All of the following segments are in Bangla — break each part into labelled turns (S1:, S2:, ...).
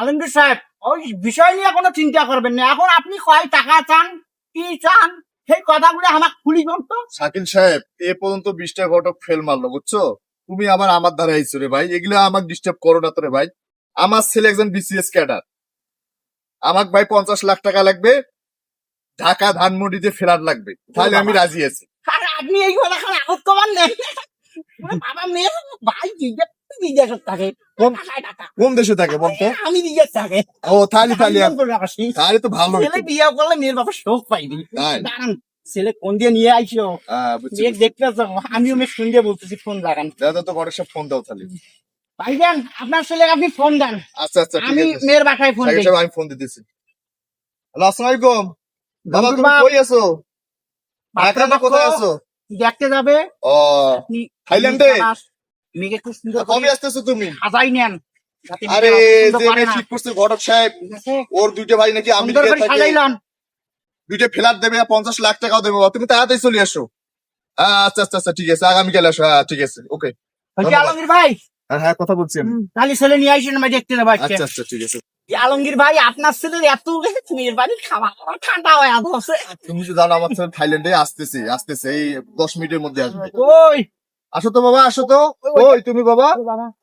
S1: আলমগীর সাহেব ওই বিষয় নিয়ে কোনো চিন্তা করবেন না। এখন আপনি কয় টাকা চান কি চান সেই কথাগুলো আমার খুলি করতো
S2: শাকিল সাহেব এ পর্যন্ত বিশটা ঘটক ফেল মারলো বুঝছ? তুমি আবার আমার দ্বারা আইছো রে ভাই এগুলো আমাকে ডিস্টার্ব করো না তো রে ভাই। আমার ছেলে একজন বিসিএস ক্যাডার আমাকে ভাই পঞ্চাশ লাখ টাকা লাগবে ঢাকা ধানমন্ডিতে ফেরার লাগবে। তাহলে আমি রাজি আছি।
S1: আর আপনি এই কথা খান আগত কমান ওরে বাবা মেয়ে ভাই জিজ্ঞেস জিজ্ঞাসা থাকে টাকায়
S2: কোন দেশে থাকে বলতো
S1: আমি জিজ্ঞেস থাকে।
S2: ও তাহলে তাহলে
S1: আমি করে রাখছি।
S2: তাহলে তো ভালো
S1: ছেলে বিয়ে করলে মেয়ের বাবা শোক পাইনি ছেলে কোন দিয়ে নিয়ে আইসো?
S2: হ্যাঁ
S1: মেয়ে দেখতে আমিও মেয়ে শুনতে বলতেছি ফোন লাগান।
S2: দাদা তো ঘরের সব ফোন দাও তাহলে।
S1: ভাইজান আপনার ছেলে আপনি ফোন দেন।
S2: আচ্ছা আচ্ছা
S1: আমি মেয়ের বাসায় ফোন দিই।
S2: আমি ফোন দিতেছি। হ্যালো আসসালামু আলাইকুম বাবা তুমি কই আছো? ঢাকা কোথায় আছো?
S1: দেখতে যাবে।
S2: ও থাইল্যান্ডে?
S1: মেয়েকে খুব সুন্দর
S2: কবে আসতেছো তুমি?
S1: সাজাই নেন।
S2: আরে যে ঠিক করছে ঘটক সাহেব ওর দুইটা ভাই নাকি
S1: করে সাজাইলাম।
S2: দুইটা ফ্ল্যাট দেবে পঞ্চাশ লাখ টাকাও দেবে। তুমি তাড়াতাড়ি চলে আসো আচ্ছা আচ্ছা আচ্ছা ঠিক আছে। আগামীকাল আসো। হ্যাঁ ঠিক আছে। ওকে।
S1: আলমগীর ভাই?
S2: হ্যাঁ হ্যাঁ কথা বলছি আমি।
S1: তাহলে ছেলে নিয়ে আইসেন আমি দেখতে আজকে।
S2: আচ্ছা আচ্ছা ঠিক আছে।
S1: আলমগীর ভাই আপনার ছেলের এত মেয়ের বাড়ি খাওয়া দাওয়া ঠান্ডা হয়ে আছে।
S2: তুমি তো জানো আমার ছেলে থাইল্যান্ডে আসতেছে আসতেছে। এই দশ মিনিটের মধ্যে আসবে।
S1: ওই
S2: আসো তো বাবা আসো তো। ওই তুমি বাবা?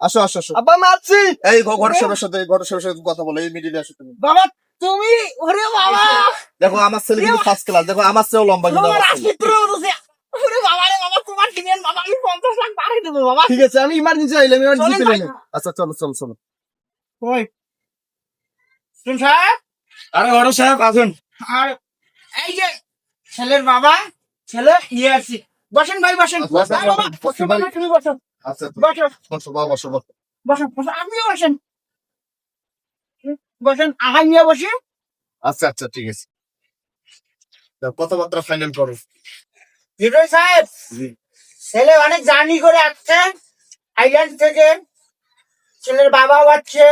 S2: আসো আসো আসো।
S1: আব্বা মারছি!
S2: এই ঘ- ঘরের সবার সাথে ঘরের সবার সাথে কথা বলো এই মিডিলে আসো তুমি।
S1: বাবা তুমি? ওরে বাবা!
S2: দেখো আমার ছেলে কিন্তু ফার্স্ট ক্লাস দেখো আমার চেয়েও লম্বা কিন্তু আমার ছেলে।
S1: ওরে বাবা রে বাবা তোমার কিনেন বাবা আমি পঞ্চাশ লাখ পাঠিয়ে দেবো বাবা।
S2: ঠিক আছে আমি ইমার্জেন্সি আইলাম ইমার্জেন্সি। পেলাম আচ্ছা চলো চলো চলো।
S1: ওই শুন সাহেব।
S2: আরে ঘটক সাহেব আসুন।
S1: আর এই যে ছেলের বাবা ছেলে ইয়ে আছে। বসেন ভাই বসেন। তুমি বসো।
S2: আচ্ছা
S1: বসো।
S2: বসো বসো বসো।
S1: বসেন বসেন আপনিও বসেন। বসেন আহাই নিয়ে বসি।
S2: আচ্ছা আচ্ছা ঠিক আছে। কথাবার্তা ফাইনাল করো।
S1: বিজয় সাহেব ছেলে অনেক জার্নি করে আসছে। আইল্যান্ড থেকে ছেলের বাবাও আছে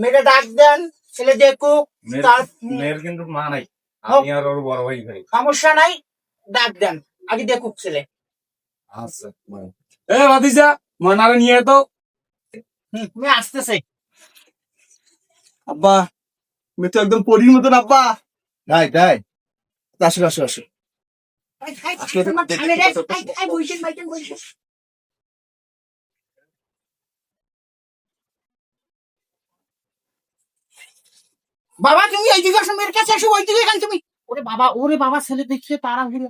S1: মেয়েটা ডাক দেন ছেলে দেখুক।
S3: মেয়ের কিন্তু মা নাই। আমি আর ওর বড় ভাই ভাই।
S1: সমস্যা নাই ডাক দেন। আগে দেখুক ছেলে।
S3: আচ্ছা এ ভাতিজা মনারে নিয়ে তো।
S1: তুমি আসতেছে।
S2: আব্বা তুমি তো একদম পরীর মতন আব্বা। তাই তাই আসো আসো আসো।
S1: বাবা তুমি এইদিকে আসো মেয়ের কাছে আসো ওইদিকে এখান তুমি। ওরে বাবা ওরে বাবা ছেলে দেখছে তারা ঘুরে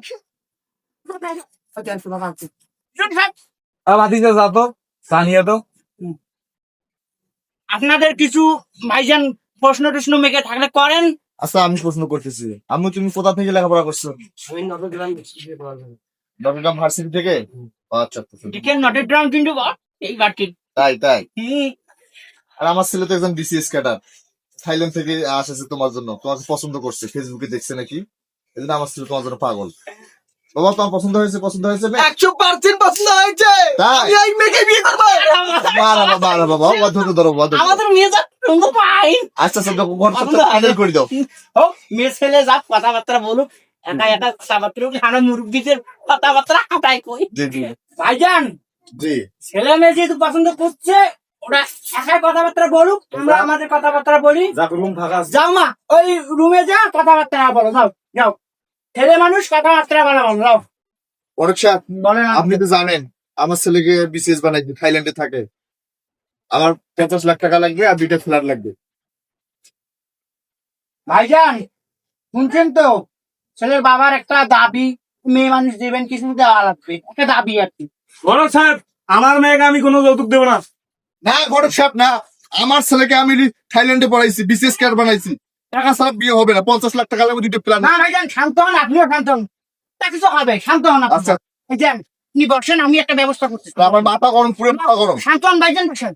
S1: আপনাদের কিছু ভাইজান প্রশ্ন টশ্ন মেকে থাকলে করেন।
S2: আচ্ছা আমি প্রশ্ন করতেছি। আমি তুমি কোথা থেকে লেখাপড়া করছ?
S3: আমি
S2: চট্টগ্রাম ভার্সিটি থেকে? আচ্ছা
S1: কিন্তু
S2: তাই তাই। আর আমার ছেলে তো একজন বিসিএস ক্যাডার। থাইল্যান্ড থেকে আসেছে তোমার জন্য। তোমাকে পছন্দ করছে। ফেসবুকে দেখছে নাকি? এই জন্য আমার ছেলে তোমার জন্য পাগল। বাবা তোমার পছন্দ হয়েছে পছন্দ হয়েছে
S3: একশো পার্সেন্ট পছন্দ হয়েছে।
S2: তাই?
S3: এই মেয়েকে বিয়ে করব।
S2: বাবা বাবা ও ধরো
S1: আমাদের মেয়ে যা পাই।
S2: আচ্ছা আচ্ছা দেখো ঘর করে দাও।
S1: মেয়ে ছেলে যা কথাবার্তা বলুক। একা একা কথাবার্তা খানা মুরব্বীদের কথাবার্তা কাটাই কই। ভাইজান
S2: জি।
S1: ছেলে মেয়ে যেহেতু পছন্দ করছে ওরা একাই কথাবার্তা বলুক আমরা আমাদের কথাবার্তা বলি।
S3: যাক রুম ফাঁকা
S1: যাও মা ওই রুমে যা কথাবার্তা বলো যাও যাও। ছেলে মানুষ কথাবার্তা বলো
S2: অনেক
S1: বলেন
S2: আপনি তো জানেন আমার ছেলেকে বিসিএস বানাইছি থাইল্যান্ডে থাকে। আমার পঞ্চাশ লাখ টাকা লাগবে আর দুইটা ফ্ল্যাট লাগবে।
S1: ভাইজান শুনছেন তো? ছেলের বাবার একটা দাবি মেয়ে মানুষ দেবেন কিছু দেওয়া লাগবে একটা দাবি আর কি।
S3: বড় সাহেব আমার মেয়েকে আমি কোনো যৌতুক দেবো না।
S2: না সাহেব না আমার ছেলেকে আমি থাইল্যান্ডে পড়াইছি বিসিএস কার্ড বানাইছি। টাকা ছাড়া বিয়ে হবে না পঞ্চাশ লাখ টাকা লাগবে দুইটা প্ল্যান
S1: না ভাইজান শান্ত হন আপনিও শান্ত হন। তা কিছু হবে শান্ত হন আপনি।
S2: আচ্ছা।
S1: ভাইজান আপনি বসেন আমি একটা ব্যবস্থা করতেছি
S2: তো আমার মাথা গরম পুরো মাথা গরম।
S1: শান্ত হন ভাইজান বসেন।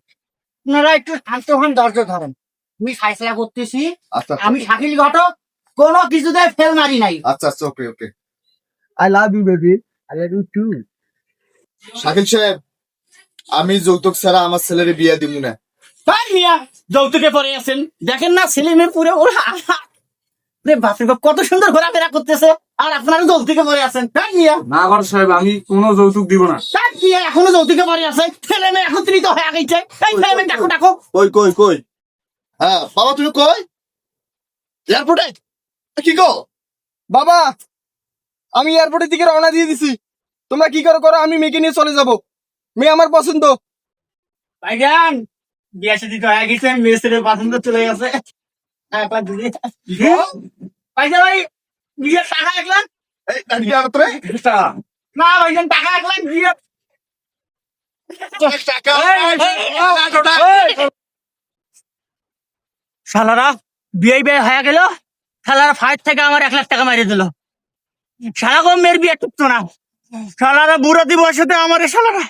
S1: আপনারা একটু শান্ত হন ধৈর্য ধরেন। আমি ফাইসলা করতেছি।
S2: আচ্ছা
S1: আমি শাকিল ঘটক কোনো কিছুতে ফেল মারি নাই।
S2: আচ্ছা আচ্ছা okay okay
S3: I love you baby I love you too
S2: Shakil সাহেব আমি যৌতুক ছাড়া আমার ছেলের বিয়ে দিব না।
S1: তাই মিয়া যৌতুকে পরে আছেন। দেখেন না ছেলে মেয়ে পুরো ওরা রে বাপরে বাপ কত সুন্দর ঘোরাফেরা করতেছে। আর আপনারা যৌতুকে পরে আছেন। তাই মিয়া।
S3: না বড় সাহেব আমি কোনো যৌতুক দিব না।
S1: তাই মিয়া এখনও যৌতুকে পরে আছে। ছেলে মেয়ে একত্রিত হয়ে গেছে। এই ছেলে মেয়ে ডাকো ডাকো
S2: কই কই কই? হ্যাঁ বাবা তুমি কই? এয়ারপোর্টে? কি গো?
S4: বাবা আমি এয়ারপোর্টের দিকে রওনা দিয়ে দিছি। তোমরা কি করো করো আমি মেয়েকে নিয়ে চলে যাব। মেয়ে আমার পছন্দ।
S1: ভাইজান বিয়ে তো হয়ে গেছে মেয়ে ছেলে পছন্দ চলে গেছে। একবার দিদি ভাইজান ভাই বিয়ের টাকা একলাম
S2: এই নাকি আর তোরে?
S1: না ভাইজান টাকা একলাম বিয়ে শালারা বিয়ে বিয়ে হয়ে গেল। শালারা ফাইট থেকে আমার এক লাখ টাকা মারিয়ে দিল। শালা গো মেয়ের বিয়ে টুকতো না। শালারা বুড়া দিবসতে আমার এ শালারা